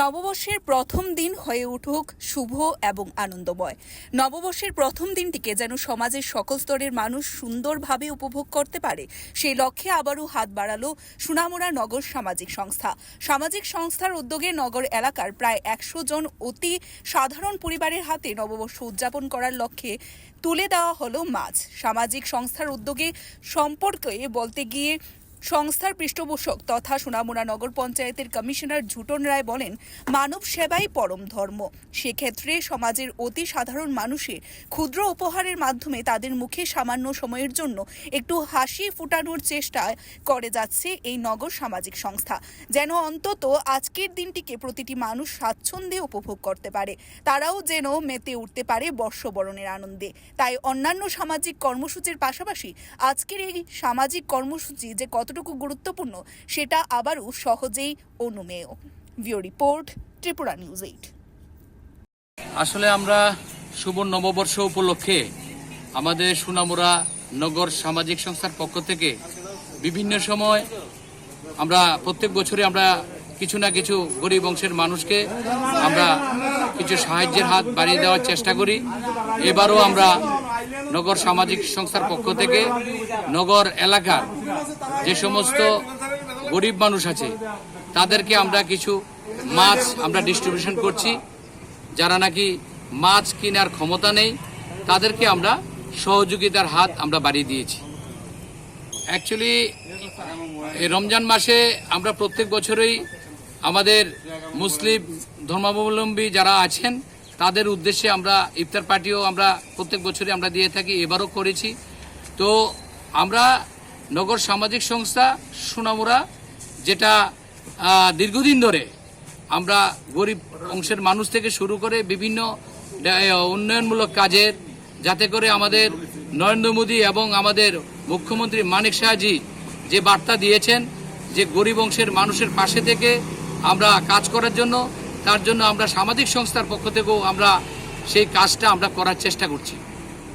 নববর্ষের প্রথম দিন হয়ে উঠুক শুভ এবং আনন্দময়। নববর্ষের প্রথম দিনটিকে যেন সমাজের সকল স্তরের মানুষ সুন্দরভাবে উপভোগ করতে পারে সেই লক্ষ্যে আবারও হাত বাড়ালো সুনামুরা নগর সামাজিক সংস্থা। সামাজিক সংস্থার উদ্যোগে নগর এলাকার প্রায় একশো জন অতি সাধারণ পরিবারের হাতে নববর্ষ উদযাপন করার লক্ষ্যে তুলে দেওয়া হলো মাছ। সামাজিক সংস্থার উদ্যোগে সম্পর্কে বলতে গিয়ে সংস্থার পৃষ্ঠপোষক তথা সোনামুড়া নগর পঞ্চায়েতের কমিশনার ঝুটন রায় বলেন, মানব সেবাই পরম ধর্ম। সেক্ষেত্রে সমাজের অতি সাধারণ মানুষের ক্ষুদ্র উপহারের মাধ্যমে তাদের মুখে সামান্য সময়ের জন্য একটু হাসি ফুটানোর চেষ্টা করে যাচ্ছে এই নগর সামাজিক সংস্থা। যেন অন্তত আজকের দিনটিকে প্রতিটি মানুষ স্বাচ্ছন্দ্যে উপভোগ করতে পারে। তারাও যেন মেতে উঠতে পারে বর্ষবরণের আনন্দে। তাই অন্যান্য সামাজিক কর্মসূচির পাশাপাশি আজকের এই সামাজিক কর্মসূচি যে কতটুকু গুরুত্বপূর্ণ সেটা আবারও সহজেই অনুমেয়। VO report, Tripura news eight. আসলে আমরা শুভ নববর্ষ উপলক্ষে আমাদের সুনামুরা নগর সামাজিক সংস্থার পক্ষ থেকে বিভিন্ন সময় আমরা প্রত্যেক বছরে আমরা কিছু না কিছু গরিব অংশের মানুষকে আমরা কিছু সাহায্যের হাত বাড়িয়ে দেওয়ার চেষ্টা করি। এবারও আমরা নগর সামাজিক সংস্থার পক্ষ থেকে নগর এলাকার যে সমস্ত গরিব মানুষ আছে, তাদেরকে আমরা কিছু মাছ আমরা ডিস্ট্রিবিউশন করছি। যারা নাকি মাছ কেনার ক্ষমতা নেই, তাদেরকে আমরা সহযোগিতার হাত আমরা বাড়িয়ে দিয়েছি। অ্যাকচুয়ালি এই রমজান মাসে আমরা প্রত্যেক বছরই আমাদের মুসলিম ধর্মাবলম্বী যারা আছেন তাদের উদ্দেশ্যে আমরা ইফতার পার্টিও আমরা প্রত্যেক বছরই আমরা দিয়ে থাকি, এবারও করেছি। তো আমরা নগর সামাজিক সংস্থা সোনামুরা, যেটা দীর্ঘদিন ধরে আমরা গরিব অংশের মানুষ থেকে শুরু করে বিভিন্ন উন্নয়নমূলক কাজের, যাতে করে আমাদের নরেন্দ্র মোদী এবং আমাদের মুখ্যমন্ত্রী মানিক শাহজি যে বার্তা দিয়েছেন যে গরিব অংশের মানুষের পাশে থেকে আমরা কাজ করার জন্য তার জন্য আমরা সামাজিক সংস্থার পক্ষ থেকেও আমরা সেই কাজটা আমরা করার চেষ্টা করছি।